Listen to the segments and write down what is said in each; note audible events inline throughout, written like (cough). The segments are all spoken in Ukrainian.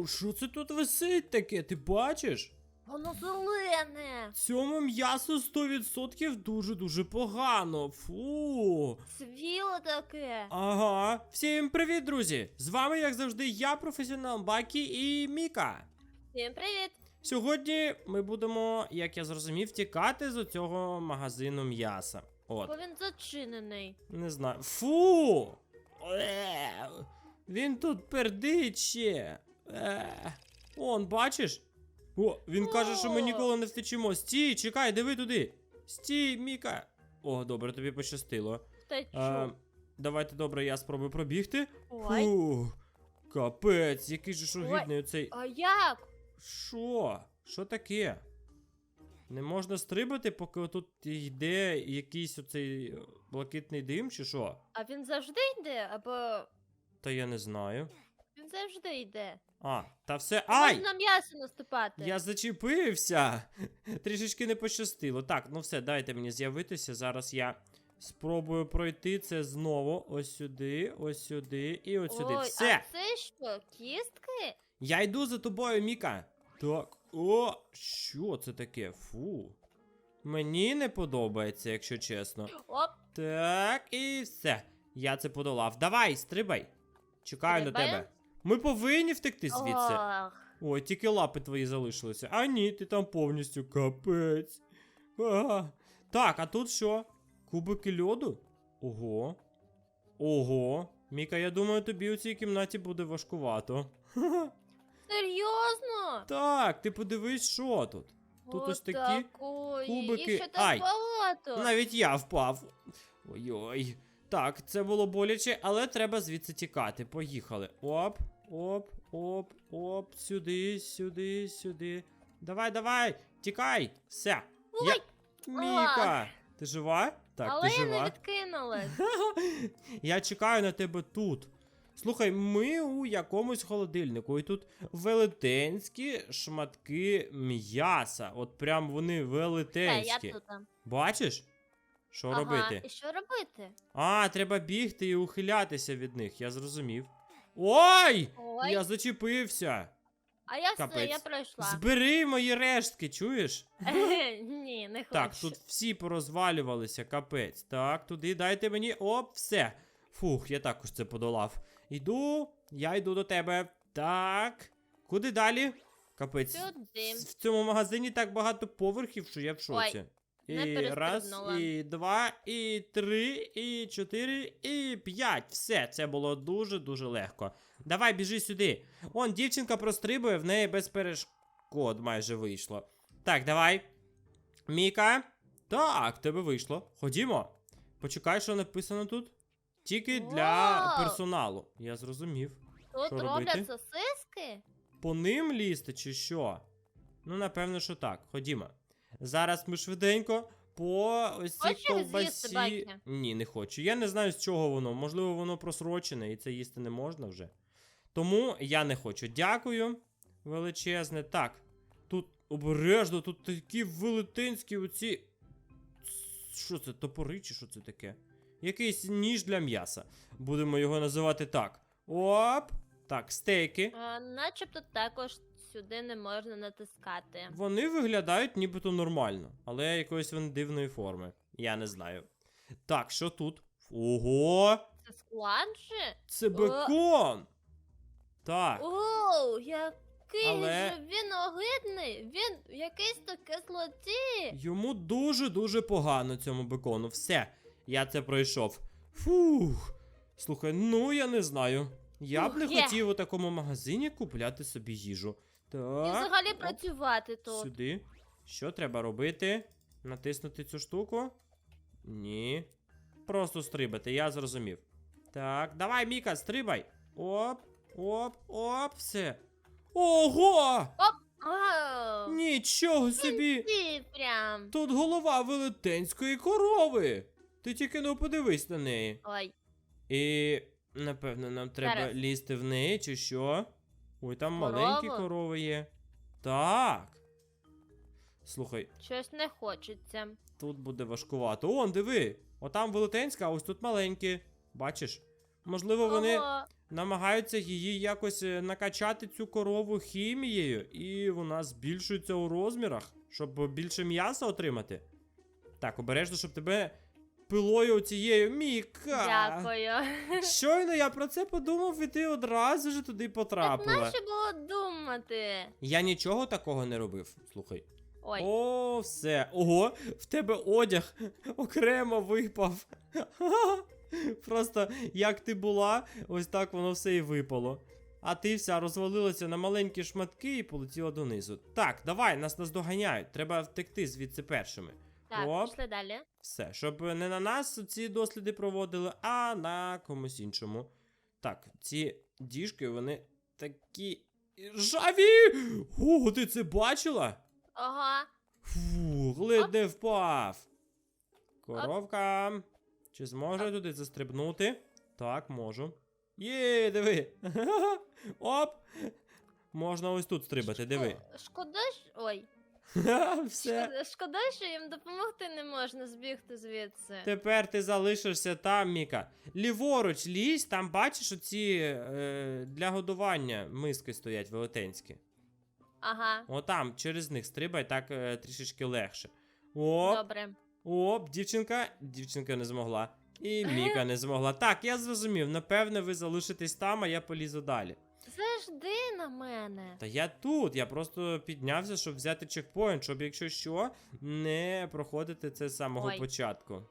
Фу, що це тут висить таке? Ти бачиш? Воно зелене. Цьому м'ясо 100% дуже-дуже погано. Фу. Свіло таке. Ага. Всім привіт, друзі! З вами, як завжди, я, професіонал Бакі і Міка. Всім привіт. Сьогодні ми будемо, як я зрозумів, тікати з цього магазину м'яса. От. Бо він зачинений. Не знаю. Фу! Е, Він тут пердить ще. Е. Он, бачиш? О, він каже, що ми ніколи не втечемо. Стій, чекай, диви туди. Стій, Міка. О, добре, тобі пощастило. Та Е, давайте, добре, я спробую пробігти. Ой. Фу, капець, який же ж огидний оцей. А як? Що? Що таке? Не можна стрибати, поки тут йде якийсь оцей блакитний дим, чи що? А він завжди йде? Або Та я не знаю. Він завжди йде. А, та все. Ай! Можна м'ясо наступати. Я зачепився. (laughs) Трішечки не пощастило. Так, ну все, дайте мені з'явитися. Зараз я спробую пройти це знову. Ось сюди, ось сюди і ось сюди. Ой, Все! а це що, кістки? Я йду за тобою, Міка. Так. О, що це таке? Фу. Мені не подобається, якщо чесно. Оп, Так, і все. Я це подолав. Давай, стрибай. Чекаю на тебе. Ми повинні втекти звідси. Ох. Ой, тільки лапи твої залишилися. А ні, ти там повністю капець. А, так, а тут що? Кубики льоду? Ого. Ого. Міка, я думаю, тобі у цій кімнаті буде важкувато. Серйозно? Так, ти подивись, що тут. Тут ось такі кубики. Їх ще Ай. так багато. Навіть я впав. Ой-ой. Так, це було боляче, але треба звідси тікати. Поїхали. Оп, оп, оп, оп. Сюди, сюди, сюди. Давай, давай, тікай. Все. Ой, Я... Міка, ти жива? Так, але ти я не жива. відкинулась. (laughs) Я чекаю на тебе тут. Слухай, ми у якомусь холодильнику, і тут велетенські шматки м'яса. От прям вони Та, я велетенські. тут. Бачиш? Що Ага, робити? і що робити? А, треба бігти і ухилятися від них, я зрозумів. Ой! Ой, Я зачепився. а я все, капець. я пройшла. Збери мої рештки, чуєш? (laughs) Ні, не хочу. Так, тут всі порозвалювалися, капець. Так, туди дайте мені. Оп, все. Фух, я також це подолав. Йду, я йду до тебе. Так. Куди далі? Капець. Сюди. В цьому магазині так багато поверхів, що я в шоці. не І раз, і два, і три, і чотири, і п'ять. Все, це було дуже-дуже легко. Давай, біжи сюди. Он, дівчинка прострибує, в неї без перешкод майже вийшло. Так, давай. Міка. Так, тебе вийшло. Ходімо. Почекай, що написано тут. Тільки для персоналу. Я зрозумів. Тут Що роблять робити? сосиски? По ним лізти чи що? Ну, напевно, що так. Ходімо. Зараз ми швиденько по ось цій Хочеш ковбасі. з'їсти? Ні, не хочу. Я не знаю, з чого воно. Можливо, воно просрочене і це їсти не можна вже. Тому я не хочу. Дякую. Величезне. Так. Тут обережно, тут такі велетенські оці. Що це, топори чи що це таке? Якийсь ніж для м'яса. Будемо його називати так. Оп! Так, стейки. А, начебто також сюди не можна натискати. Вони виглядають нібито нормально, але якоїсь вони дивної форми. Я не знаю. Так, що тут? Ого! Це склад же? Це бекон! Так, Оу, який Але- же він огидний! Він якийсь таке злоті! йому дуже-дуже погано цьому бекону. Все, я це пройшов. Фух. Слухай, ну я не знаю. Я б не є. хотів у такому магазині купляти собі їжу. І взагалі оп. працювати тут. Сюди. Що треба робити? Натиснути цю штуку? Ні. Просто стрибати, я зрозумів. Так, давай, Міка, стрибай. Оп, оп, оп, все. Ого! Оу, Нічого собі! ти прям. Тут голова велетенської корови. Ти тільки ну подивись на неї. Ой, І напевно нам треба Зараз. лізти в неї, чи що? Ой, там Корову? маленькі корови є. Так. Слухай, щось не хочеться. Тут буде важкувато. Он, диви! Отам велетенська, а ось тут маленькі. Бачиш? Можливо, вони Ого, намагаються її якось е, накачати цю корову хімією, і вона збільшується у розмірах, щоб більше м'яса отримати. Так, обережно, щоб тебе пилою цією Міка. Дякую. Щойно я про це подумав, і ти одразу ж туди Так потрапила. нащо було думати? Я нічого такого не робив. Слухай. Ой, О, все. Ого, в тебе одяг окремо випав. (laughs) Просто як ти була, ось так воно все і випало. А ти вся розвалилася на маленькі шматки і полетіла донизу. Так, давай, нас наздоганяють. Треба втекти звідси першими. Так, оп. пішли далі. Все, щоб не на нас ці досліди проводили, а на комусь іншому. Так, ці діжки, вони такі жаві! Ого, ти це бачила? Ага. Фу, ледь не впав. Коровка. Чи зможу я туди застрибнути? Так, можу. Є, диви. (laughs) Оп. Можна ось тут стрибати, диви. Шко- Шкода, що... Ой. (laughs) Все. Шкода, що їм допомогти не можна збігти звідси. Тепер ти залишишся там, Міка. Ліворуч лізь, там бачиш оці е, для годування миски стоять велетенські. Ага. Отам, через них стрибай, так е, трішечки легше. Оп. Добре. Оп, дівчинка, дівчинка не змогла. І (laughs) Міка не змогла. Так, я зрозумів. Напевне, ви залишитесь там, а я полізу далі. Завжди на мене. Та я тут, я просто піднявся, щоб взяти чекпоінт, щоб, якщо що, не проходити це з самого Ой. початку.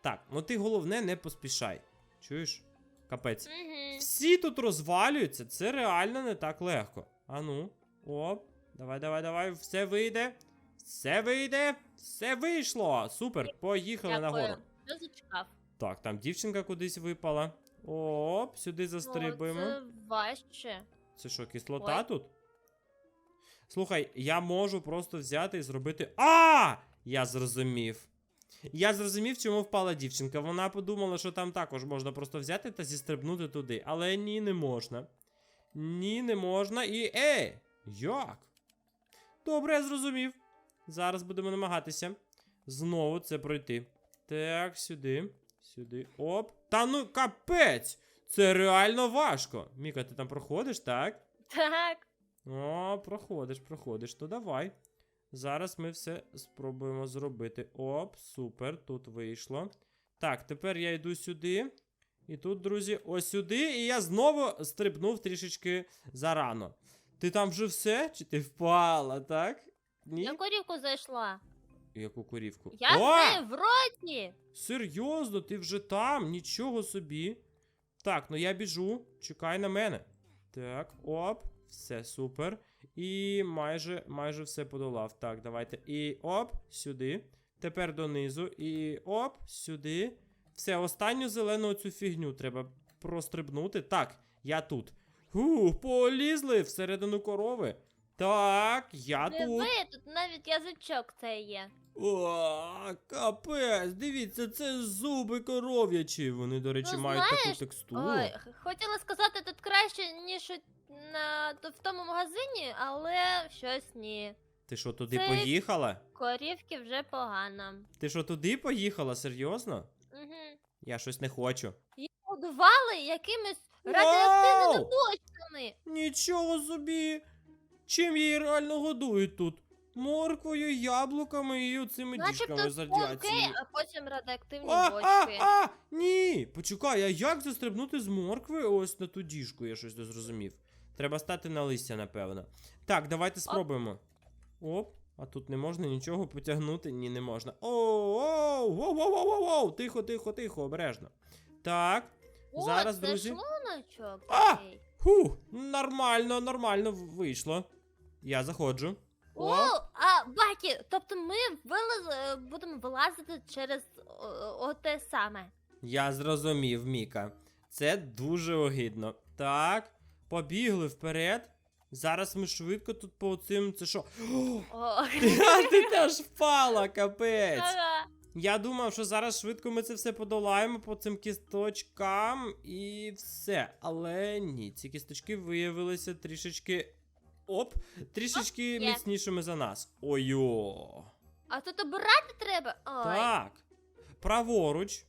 Так, ну ти головне не поспішай. Чуєш? Капець. Угу. Всі тут розвалюються, це реально не так легко. Ану, оп, давай, давай, давай, все вийде. Все вийде, все вийшло. Супер, поїхали нагору. Я зачекав. Так, там дівчинка кудись випала. Оп, сюди застрибуємо. О, це важче. Це що, кислота Ой. тут? Слухай, я можу просто взяти і зробити. А! Я зрозумів. Я зрозумів, чому впала дівчинка. Вона подумала, що там також можна просто взяти та зістрибнути туди. Але ні, не можна. Ні, не можна. І. Ей! Як? Добре, я зрозумів. Зараз будемо намагатися знову це пройти. Так, сюди. Сюди. Оп. Та ну капець! Це реально важко. Міка, ти там проходиш, так? Так. О, проходиш, проходиш. То давай. Зараз ми все спробуємо зробити. Оп, супер, тут вийшло. Так, тепер я йду сюди. І тут, друзі, ось сюди. І я знову стрибнув трішечки зарано. Ти там вже все? Чи ти впала, так? Ні? Я корівку зайшла. Яку корівку? Я О! з нею в роті. Серйозно, ти вже там, нічого собі. Так, ну я біжу, чекай на мене. Так, оп, все супер. І майже, майже все подолав. Так, давайте. І оп, сюди. Тепер донизу. І оп, сюди. Все, останню зелену цю фігню треба прострибнути. Так, я тут. Ху, полізли всередину корови. Так, я тут. Диви, тут навіть язичок це є. О, капець, дивіться, це зуби коров'ячі. Вони, до речі, Ну, мають знаєш, таку текстуру. Ой, х- хотіла сказати тут краще, ніж на в тому магазині, але щось ні. Ти що, туди це- поїхала? Корівки вже погано. Ти що, туди поїхала? Серйозно? Угу. Я щось не хочу. Годували якимись радіоактивними Вау! бочками. Нічого собі. Чим її реально годують тут? Морквою, яблуками і оцими діжками з окей, радіації. а потім радіоактивні А, а, бочки. а, ні! Почекай, а як застрибнути з моркви ось на ту діжку? Я щось не зрозумів. Треба стати на листя, напевно. Так, давайте спробуємо. Оп, а тут не можна нічого потягнути? Ні, не можна. Оу, оу, воу, воу, воу, воу, воу, тихо, тихо, тихо, обережно. Так, О, зараз, це друзі. шлуночок А! Фу, нормально, нормально вийшло. Я заходжу. О, а Бакі, тобто ми вилаз... е, будемо вилазити через о, о, те саме. я зрозумів, Міка. Це дуже огидно. Так, побігли вперед. Зараз ми швидко тут по цим. Це що? О, Ти, ти теж впала, капець. ага. Я думав, що зараз швидко ми це все подолаємо по цим кісточкам і все. Але ні, ці кісточки виявилися трішечки. Оп, трішечки є. міцнішими за нас. Ой-о. А тут обирати треба. Ой. Так. Праворуч.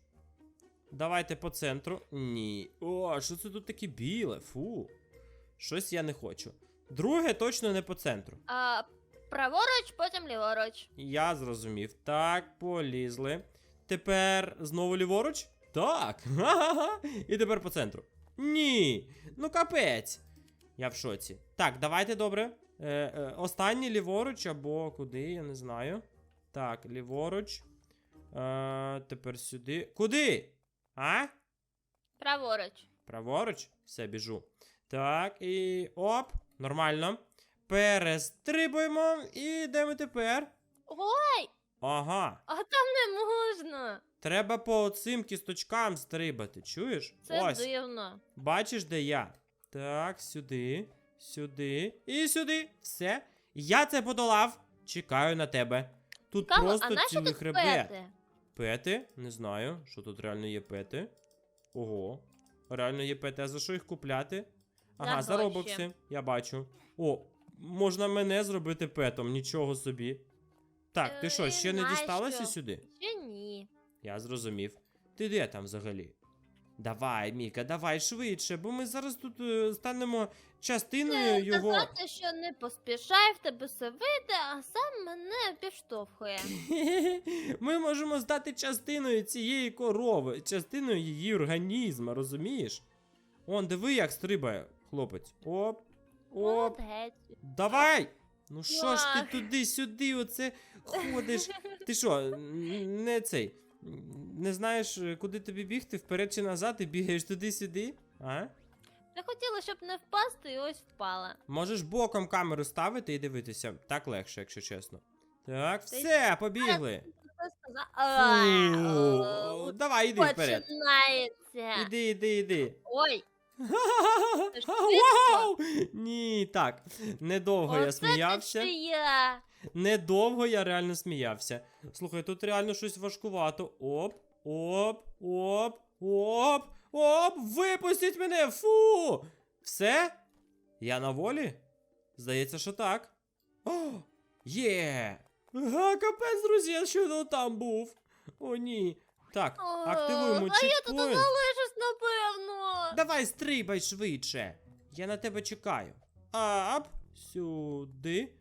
Давайте по центру. Ні. О, що це тут таке біле? Фу. Щось я не хочу. Друге точно не по центру. А, праворуч, потім ліворуч. Я зрозумів. Так, полізли. Тепер знову ліворуч? Так. (laughs) Ха-ха-ха. І тепер по центру. Ні. Ну капець. Я в шоці. Так, давайте добре. Е, е, останній ліворуч або куди, я не знаю. Так, ліворуч. Е, тепер сюди. Куди? А? Праворуч. Праворуч. Все, біжу. Так, і оп. Нормально. Перестрибуємо. І де ми тепер? Ой, Ага. а там не можна. Треба по цим кісточкам стрибати, чуєш? Це Ось, дивно. бачиш, де я? Так, сюди, сюди і сюди. Все. Я це подолав. Чекаю на тебе. Тут Цікаво, просто а нащо цілий тут хребет. пети? Пети? Не знаю, що тут реально є пети. Ого. Реально є пети. А за що їх купляти? Ага, за гроші. робокси. Я бачу. О, можна мене зробити петом, нічого собі. Так, ти що, Е, ще не дісталася сюди? Ще ні. Я зрозумів. Ти де там взагалі? Давай, Міка, давай швидше, бо ми зараз тут е, станемо частиною його. Казати, що не поспішай, в тебе все вийде, а сам мене підштовхує. (laughs) Ми можемо стати частиною цієї корови, частиною її організму, розумієш? Он, диви, як стрибає, хлопець. Оп, оп, Молодець. давай! Ну що ж ти туди-сюди, оце ходиш? (laughs) Ти що, не цей? Не знаєш, куди тобі бігти, вперед чи назад, і бігаєш туди-сюди? А? Я хотіла, щоб не впасти, і ось впала. Можеш боком камеру ставити і дивитися. Так легше, якщо чесно. Так, все, побігли. Фу, Давай, іди вперед. Починається. Іди, іди, іди. Ой, Вау! Ні, так. Недовго я сміявся. Недовго я реально сміявся. Слухай, тут реально щось важкувато. Оп, оп, оп, оп, оп, випустіть мене! Фу! Все? Я на волі? Здається, що так. О, є! Ага, капець, друзі, я щойно там був. О, ні. Так, активуємо А я тут чекпоінт. залишусь, напевно. Давай стрибай швидше. Я на тебе чекаю. Ап, сюди.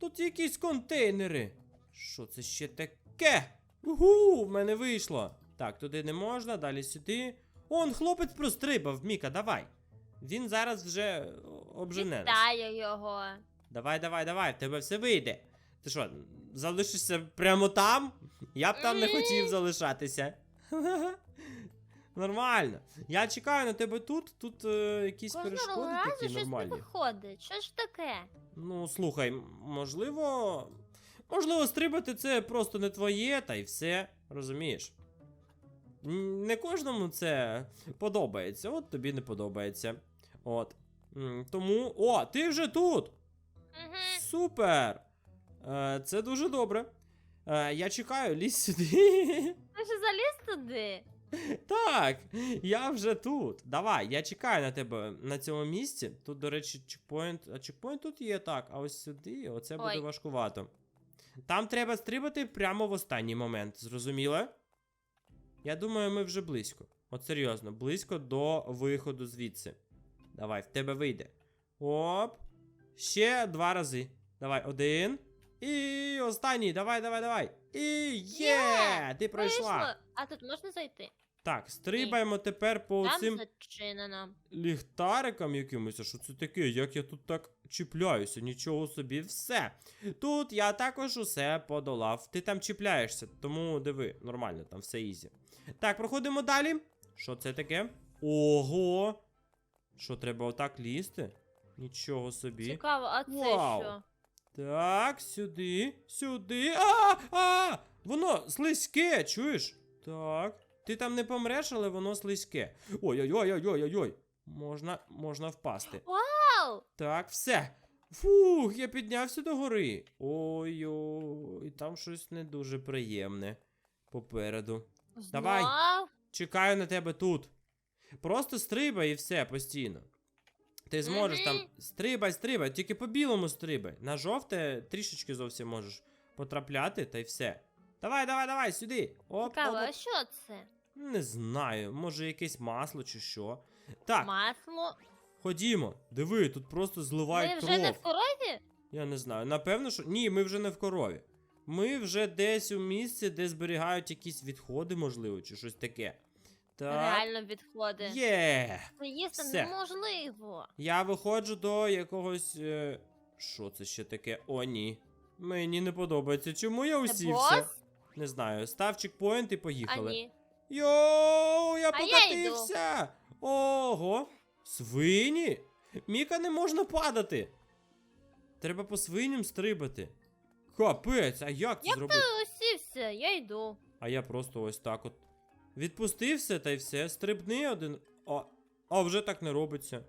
Тут якісь контейнери. Що це ще таке? Угу, в мене вийшло. Так, туди не можна, далі сюди. Он, хлопець прострибав, Міка, давай. Він зараз вже обжене. нас. Вітаю його. Давай, давай, давай, в тебе все вийде. Ти що, залишишся прямо там? Я б там не хотів залишатися. (laughs) Нормально. Я чекаю на тебе тут. Тут е, якісь Кожного перешкоди разу такі щось не виходить. Що ж таке? Ну, слухай, можливо. Можливо, стрибати це просто не твоє, та й все. Розумієш? М, Не кожному це подобається, от тобі не подобається. От. М, Тому. О, ти вже тут! Угу. Супер! Е, це дуже добре. Е, я чекаю, лізь сюди. Ти ж заліз туди? так, я вже тут. Давай, я чекаю на тебе на цьому місці. Тут, до речі, чекпоінт. А чекпоінт тут є так, а ось сюди, оце буде важкувато. Там треба стрибати прямо в останній момент, зрозуміло? Я думаю, ми вже близько. От серйозно, близько до виходу звідси. Давай, в тебе вийде. Оп. Ще два рази. Давай, один. І останній. Давай, давай, давай. І є! Ти пройшла. Вийшло. А тут можна зайти? Так, стрибаємо тепер по Там цим зачинено. ліхтарикам якимось. А Що це таке? Як я тут так чіпляюся? Нічого собі, все. Тут я також усе подолав. Ти там чіпляєшся, тому диви, нормально, там все ізі. Так, проходимо далі. Що це таке? Ого! Що, треба отак лізти? Нічого собі. Цікаво, а це Вау. що? Так, сюди, сюди. А! А! Воно слизьке, чуєш? Так. Ти там не помреш, але воно слизьке. Ой-ой-ой-ой-ой-ой. Можна, можна впасти. Вау! Так, все. Фух, я піднявся до гори. Ой-ой, там щось не дуже приємне попереду. Давай. Чекаю на тебе тут. Просто стрибай і все постійно. Ти зможеш там стрибай, стрибай, тільки по білому стрибай. На жовте трішечки зовсім можеш потрапляти, та й все. Давай, давай, давай, сюди. Оп, Цікаво, оп, а оп. що це? Не знаю, може якесь масло чи що. Так, Масло. ходімо. Диви, тут просто зливають Ми вже кров. не в корові? Я не знаю. Напевно, що. Ні, ми вже не в корові. Ми вже десь у місці, де зберігають якісь відходи, можливо, чи щось таке. Так. Реально відходи. Є! Це їсти Все. неможливо. Я виходжу до якогось. Е... Що це ще таке? О, ні. Мені не подобається. Чому я усівся? бос? Не знаю. Став чекпоінт і А поїхали. ні. Йоу, я А я покатився! Ого! Свині! Міка не можна падати. Треба по свиням стрибати. Капець, а як це Як зробити? Усівся, я йду. А я просто ось так от. Відпустився та й все. Стрибни один. А, а вже так не робиться.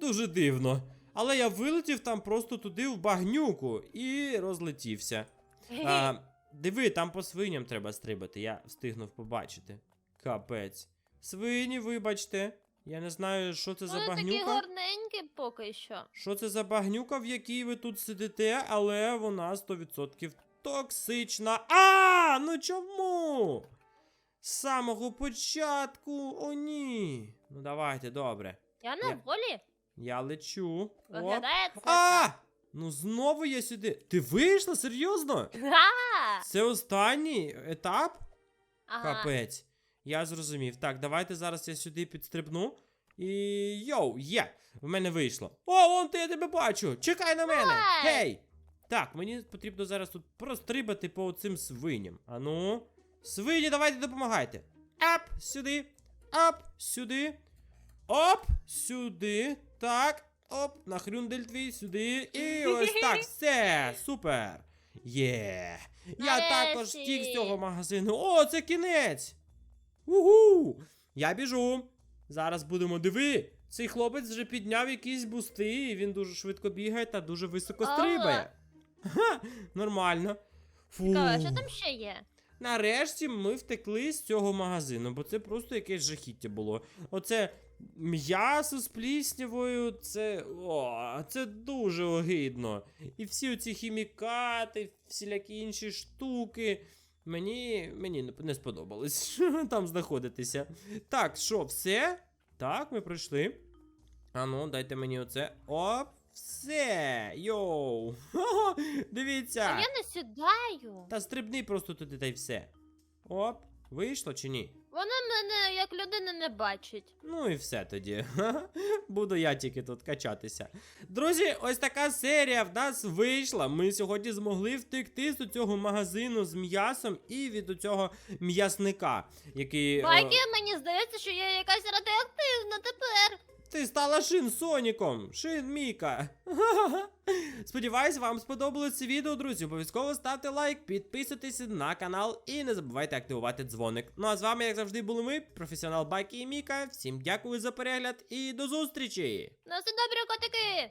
Дуже дивно. Але я вилетів там просто туди в багнюку і розлетівся. А, диви, там по свиням треба стрибати, я встигнув побачити. Капець. Свині, вибачте. Я не знаю, що це за Вони такі багнюка. гарненькі поки що. Що це за багнюка, в якій ви тут сидите, але вона 100% токсична. А, ну чому? З самого початку. О, ні. Ну давайте, добре. Я на Я- волі. Я лечу. Оп. Виглядає це. А! Ну знову я сюди. Ти вийшла? Серйозно? Га! Це останній етап? Ага. Капець. Я зрозумів. Так, давайте зараз я сюди підстрибну. І йоу, є! В мене вийшло. О, вон ти я тебе бачу! Чекай на мене! Давай! Гей! Так, мені потрібно зараз тут прострибати по цим свиням. Ану. Свині, давайте допомагайте. Ап, сюди. Ап, сюди. Оп, сюди. Так. Оп, на хрюндель твій сюди. І ось так, (laughs) все, супер. Є. Я також втік з цього магазину. О, це кінець. Угу! Я біжу. Зараз будемо диви. Цей хлопець вже підняв якісь бусти, і він дуже швидко бігає та дуже високо Ага. стрибає. Ха, нормально. Фу. Цікаво, що там ще є? Нарешті ми втекли з цього магазину, бо це просто якесь жахіття було. Оце м'ясо з пліснявою, це. О, це дуже огидно. І всі оці хімікати, всілякі інші штуки. Мені, мені не- сподобалось (laughs) там знаходитися. Так, що, все? Так, ми пройшли. Ану, дайте мені оце. Оп, все. Йоу. Ха-ха, (laughs) Дивіться. А я не сідаю. Та стрибни просто туди та й все. Оп, вийшло чи ні? Вона мене як людина не бачить. Ну і все тоді. (laughs) Буду я тільки тут качатися. Друзі, ось така серія в нас вийшла. Ми сьогодні змогли втекти з цього магазину з м'ясом і від цього м'ясника, який. е, Байки, мені здається, що я якась радіоактивна тепер. Ти стала Шин Соніком! Шин Міка! (laughs) Сподіваюсь, вам сподобалось це відео, друзі. Обов'язково ставте лайк, підписуйтесь на канал і не забувайте активувати дзвоник. Ну а з вами, як завжди, були ми, професіонал Байки і Міка. Всім дякую за перегляд і до зустрічі! На все добре, котики!